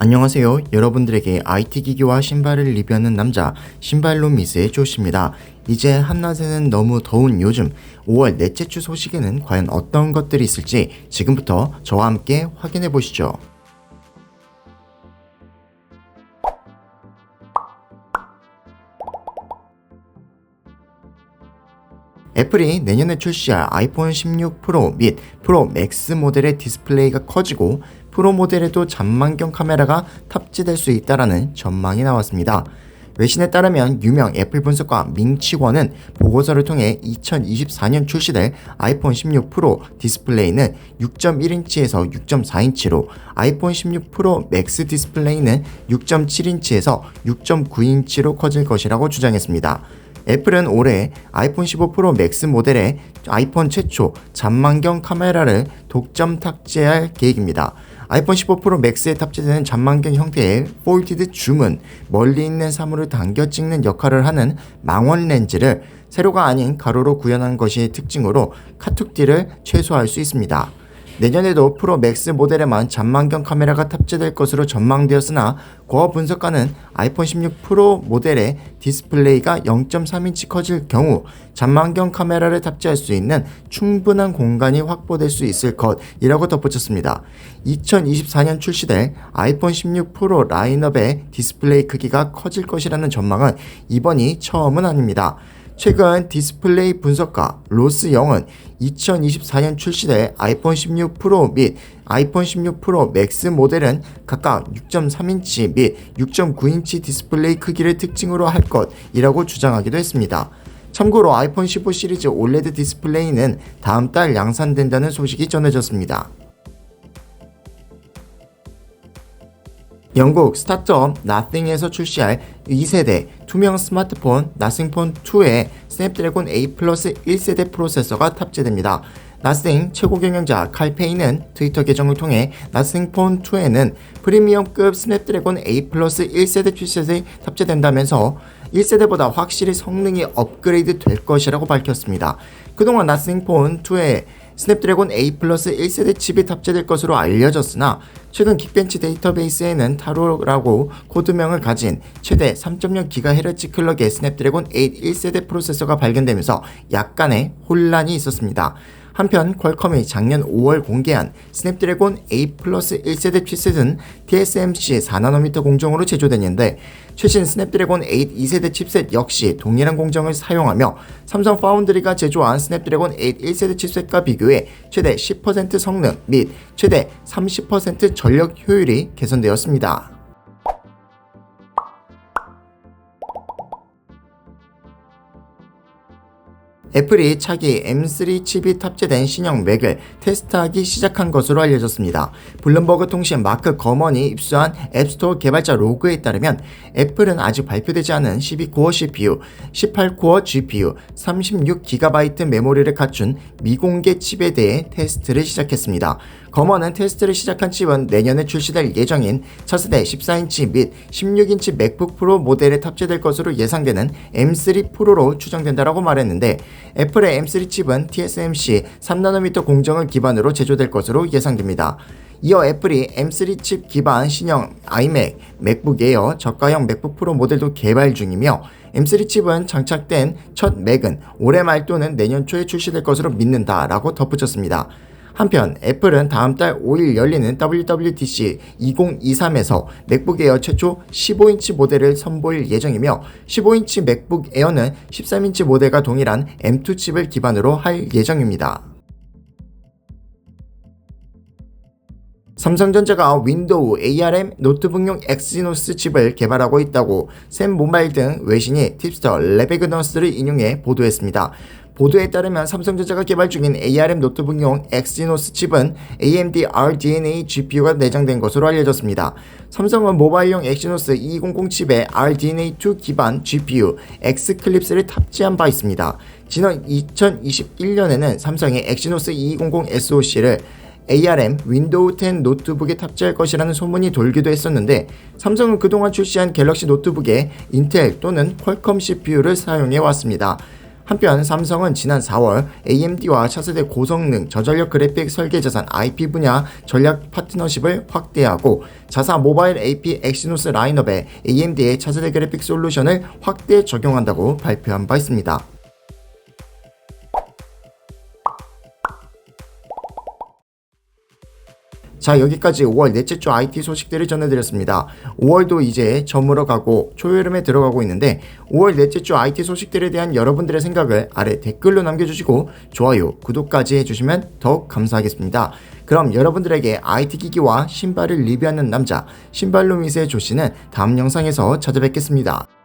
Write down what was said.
안녕하세요. 여러분들에게 IT 기기와 신발을 리뷰하는 남자 신발로 미스의 조씨입니다. 이제 한낮에는 너무 더운 요즘 5월 넷째 주 소식에는 과연 어떤 것들이 있을지 지금부터 저와 함께 확인해 보시죠. 애플이 내년에 출시할 아이폰 16 프로 및 프로 맥스 모델의 디스플레이가 커지고 프로 모델에도 잔망경 카메라가 탑재될 수 있다라는 전망이 나왔습니다. 외신에 따르면 유명 애플 분석가 밍치권은 보고서를 통해 2024년 출시될 아이폰 16 프로 디스플레이는 6.1인치에서 6.4인치로 아이폰 16 프로 맥스 디스플레이는 6.7인치에서 6.9인치로 커질 것이라고 주장했습니다. 애플은 올해 아이폰 15 프로 맥스 모델에 아이폰 최초 잔망경 카메라를 독점 탑재할 계획입니다. 아이폰 15 프로 맥스에 탑재되는 잔망경 형태의 폴티드 줌은 멀리 있는 사물을 당겨 찍는 역할을 하는 망원 렌즈를 세로가 아닌 가로로 구현한 것이 특징으로 카툭띠를 최소화할 수 있습니다. 내년에도 프로 맥스 모델에만 잔망경 카메라가 탑재될 것으로 전망되었으나 고어 분석가는 아이폰 16 프로 모델의 디스플레이가 0.3인치 커질 경우 잔망경 카메라를 탑재할 수 있는 충분한 공간이 확보될 수 있을 것이라고 덧붙였습니다. 2024년 출시될 아이폰 16 프로 라인업의 디스플레이 크기가 커질 것이라는 전망은 이번이 처음은 아닙니다. 최근 디스플레이 분석가 로스 영은 2024년 출시될 아이폰 16 프로 및 아이폰 16 프로 맥스 모델은 각각 6.3인치 및 6.9인치 디스플레이 크기를 특징으로 할 것이라고 주장하기도 했습니다. 참고로 아이폰 15 시리즈 올레드 디스플레이는 다음 달 양산된다는 소식이 전해졌습니다. 영국 스타트업 나띵에서 출시할 2세대 투명 스마트폰 나싱폰 2에 스냅드래곤 A 플러스 1세대 프로세서가 탑재됩니다. 나싱 최고 경영자 칼 페이는 트위터 계정을 통해 나싱폰 2에는 프리미엄급 스냅드래곤 A 플러스 1세대 칩셋이 탑재된다면서 1세대보다 확실히 성능이 업그레이드 될 것이라고 밝혔습니다. 그동안 나싱폰 2에 스냅드래곤 A 플러스 1세대 칩이 탑재될 것으로 알려졌으나 최근 긱벤치 데이터베이스에는 타로라고 코드명을 가진 최대 3.0GHz 클럭의 스냅드래곤 8 1세대 프로세서가 발견되면서 약간의 혼란이 있었습니다. 한편 퀄컴이 작년 5월 공개한 스냅드래곤 A 플러스 1세대 칩셋은 TSMC 4나노미터 공정으로 제조됐는데 최신 스냅드래곤 8 2세대 칩셋 역시 동일한 공정을 사용하며 삼성 파운드리가 제조한 스냅드래곤 8 1세대 칩셋과 비교해 최대 10% 성능 및 최대 30% 전력 효율이 개선되었습니다. 애플이 차기 M3 칩이 탑재된 신형 맥을 테스트하기 시작한 것으로 알려졌습니다. 블룸버그 통신 마크 거먼이 입수한 앱스토어 개발자 로그에 따르면 애플은 아직 발표되지 않은 12코어 CPU, 18코어 GPU, 36GB 메모리를 갖춘 미공개 칩에 대해 테스트를 시작했습니다. 검언은 테스트를 시작한 칩은 내년에 출시될 예정인 차세대 14인치 및 16인치 맥북 프로 모델에 탑재될 것으로 예상되는 M3 프로로 추정된다라고 말했는데 애플의 M3 칩은 TSMC 3나노미터 공정을 기반으로 제조될 것으로 예상됩니다. 이어 애플이 M3 칩 기반 신형 iMac, 맥북 에어, 저가형 맥북 프로 모델도 개발 중이며 M3 칩은 장착된 첫 맥은 올해 말 또는 내년 초에 출시될 것으로 믿는다라고 덧붙였습니다. 한편 애플은 다음 달 5일 열리는 WWDC 2023에서 맥북 에어 최초 15인치 모델을 선보일 예정이며 15인치 맥북 에어는 13인치 모델과 동일한 M2 칩을 기반으로 할 예정입니다. 삼성전자가 윈도우 ARM 노트북용 엑시노스 칩을 개발하고 있다고 샘 모바일 등 외신이 팁스터 레베그너스를 인용해 보도했습니다. 보도에 따르면 삼성전자가 개발 중인 ARM 노트북용 엑시노스 칩은 AMD RDNA GPU가 내장된 것으로 알려졌습니다. 삼성은 모바일용 엑시노스 200 칩에 RDNA2 기반 GPU 엑스클립스를 탑재한 바 있습니다. 지난 2021년에는 삼성이 엑시노스 220 SoC를 ARM 윈도우 10 노트북에 탑재할 것이라는 소문이 돌기도 했었는데 삼성은 그동안 출시한 갤럭시 노트북에 인텔 또는 퀄컴 CPU를 사용해 왔습니다. 한편 삼성은 지난 4월 AMD와 차세대 고성능 저전력 그래픽 설계 자산 IP 분야 전략 파트너십을 확대하고 자사 모바일 AP 엑시노스 라인업에 AMD의 차세대 그래픽 솔루션을 확대 적용한다고 발표한 바 있습니다. 자 여기까지 5월 넷째 주 IT 소식들을 전해드렸습니다. 5월도 이제 저물어 가고 초여름에 들어가고 있는데 5월 넷째 주 IT 소식들에 대한 여러분들의 생각을 아래 댓글로 남겨주시고 좋아요, 구독까지 해주시면 더욱 감사하겠습니다. 그럼 여러분들에게 IT 기기와 신발을 리뷰하는 남자 신발로미스의 조씨는 다음 영상에서 찾아뵙겠습니다.